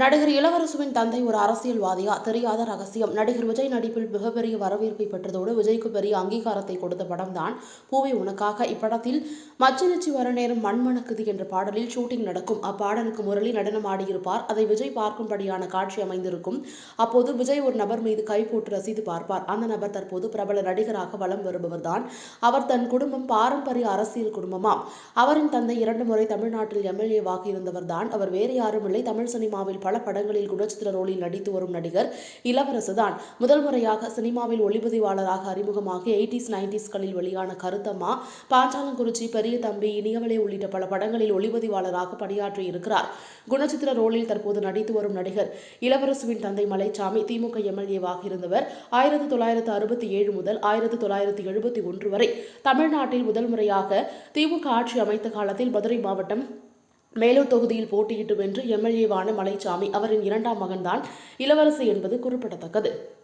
நடிகர் இளவரசுவின் தந்தை ஒரு அரசியல்வாதியா? தெரியாத ரகசியம். நடிகர் விஜய் நடிப்பில் மிகப்பெரிய வரவேற்பை பெற்றதோடு விஜய்க்கு பெரிய அங்கீகாரத்தை கொடுத்த படம்தான் பூவி உனக்காக. இப்படத்தில் மச்சினிச்சி வர நேரம் மண்மணக்குது என்ற பாடலில் ஷூட்டிங் நடக்கும். அப்பாடலுக்கு முரளி நடனம் ஆடியிருப்பார். அதை விஜய் பார்க்கும்படியான காட்சி அமைந்திருக்கும். அப்போது விஜய் ஒரு நபர் மீது கை போட்டு ரசித்து பார்ப்பார். அந்த நபர் தற்போது பிரபல நடிகராக வலம் வருபவர்தான். அவர் தன் குடும்பம் பாரம்பரிய அரசியல் குடும்பமாம் அவரின் தந்தை இரண்டு முறை தமிழ்நாட்டில் எம்எல்ஏவாக இருந்தவர்தான். அவர் வேறு யாரும் இல்லை தமிழ் சினிமாவில் பல படங்களில் குணச்சித்திர ரோலில் நடித்து வரும் நடிகர் இளவரசு தான் முதல் முறையாக சினிமாவில் ஒளிப்பதிவாளராக அறிமுகமாகி எயிட்டிஸ் நைன்டிஸ்களில் வெளியான கருத்தம்மா பாஞ்சாலங்குறிச்சி பெரிய தம்பி இனியவளே உள்ளிட்ட பல படங்களில் ஒளிப்பதிவாளராக பணியாற்றி இருக்கிறார் குணச்சித்திர ரோலில் தற்போது நடித்து வரும் நடிகர் இளவரசுவின் தந்தை மலைச்சாமி திமுக எம்எல்ஏவாக இருந்தவர் ஆயிரத்தி தொள்ளாயிரத்து அறுபத்தி ஏழு முதல் ஆயிரத்தி தொள்ளாயிரத்தி எழுபத்தி ஒன்று வரை. தமிழ்நாட்டில் முதல் முறையாக திமுக ஆட்சி அமைத்த காலத்தில் மதுரை மாவட்டம் மேலூர் தொகுதியில் போட்டியிட்டு வென்று எம்எல்ஏவான மலைச்சாமி அவரின் இரண்டாம் மகன்தான் இளவரசி என்பது குறிப்பிடத்தக்கது.